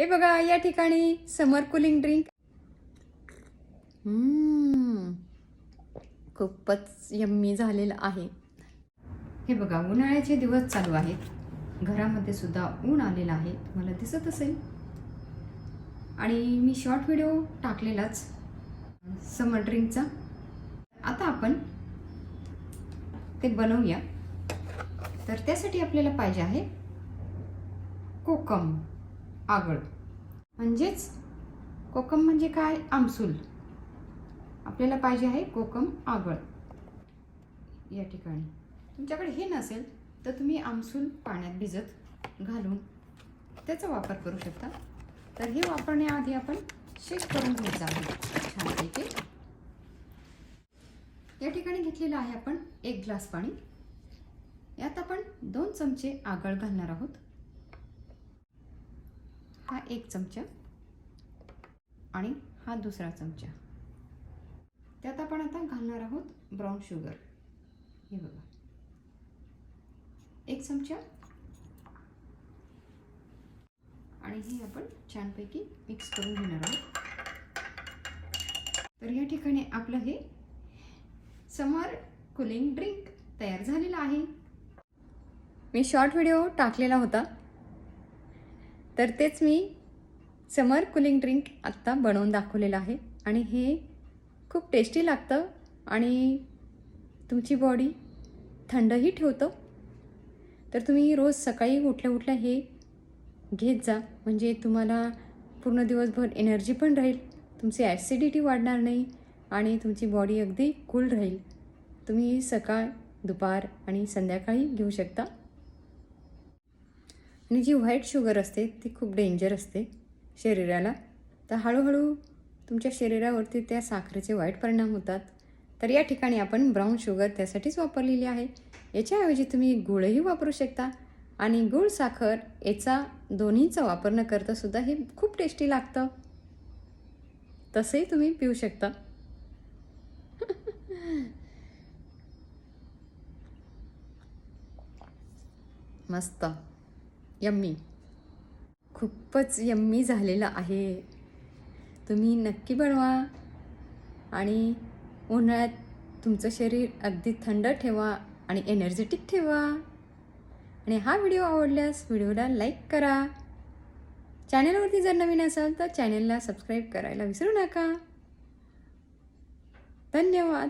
हे बघा या ठिकाणी समर कुलिंग ड्रिंक खूपच यम्मी झालेलं आहे. हे बघा उन्हाळ्याचे दिवस चालू आहेत. घरामध्ये सुद्धा ऊन आलेलं आहे. तुम्हाला दिसत असेल. आणि मी शॉर्ट व्हिडिओ टाकलेलाच समर ड्रिंकचा आता आपण ते बनवूया. तर त्यासाठी आपल्याला पाहिजे आहे कोकम. आगळ म्हणजेच कोकम म्हणजे काय? आमसूल. आपल्याला पाहिजे आहे कोकम आगळ. या ठिकाणी. तुमच्याकडे हे नसेल तर तुम्ही आमसूल पाण्यात भिजत घालून त्याचा वापर करू शकता. तर हे वापरण्याआधी आपण शेक करून घ्यायचं आहे. छानपैकी. या ठिकाणी घेतलेलं आहे आपण एक ग्लास पाणी. यात आपण दोन चमचे आगळ घालणार आहोत. हा एक चमचा आणि हा दुसरा चमचा. त्यात आपण आता घालणार आहोत ब्राऊन शुगर हे बघा. एक चमचा. आणि हे आपण छानपैकी मिक्स करून घेणार आहोत. तर या ठिकाणी आपलं हे समर कुलिंग ड्रिंक तयार झालेलं आहे. मी शॉर्ट व्हिडिओ टाकलेला होता. तर तेच मी समर कुलिंग ड्रिंक आत्ता बनवून दाखवलेलं आहे. आणि हे खूप टेस्टी लागतं आणि तुमची बॉडी थंडही ठेवतं. तर तुम्ही रोज सकाळी उठल्या उठल्या हे घेत जा. म्हणजे तुम्हाला पूर्ण दिवसभर एनर्जी पण राहील. तुमची ॲसिडिटी वाढणार नाही आणि तुमची बॉडी अगदी कूल राहील. तुम्ही सकाळ दुपार आणि संध्याकाळी घेऊ शकता. आणि जी व्हाईट शुगर असते ती खूप डेंजर असते शरीराला. तर हळूहळू तुमच्या शरीरावरती त्या साखरेचे वाईट परिणाम होतात. तर या ठिकाणी आपण ब्राऊन शुगर त्यासाठीच वापरलेली आहे. याच्याऐवजी तुम्ही गुळही वापरू शकता. आणि गुळ साखर याचा दोन्हीचा वापर न करतासुद्धा हे खूप टेस्टी लागतं. तसंही तुम्ही पिऊ शकता. मस्त. यम्मी. खूपच यम्मी झालेलं आहे. तुम्ही नक्की बनवा आणि उन्हाळ्यात तुमचं शरीर अगदी थंड ठेवा आणि एनर्जेटिक ठेवा. आणि हा व्हिडिओ आवडल्यास व्हिडिओला लाईक करा. चॅनलवरती जर नवीन असाल तर चॅनलला सबस्क्राईब करायला विसरू नका. धन्यवाद.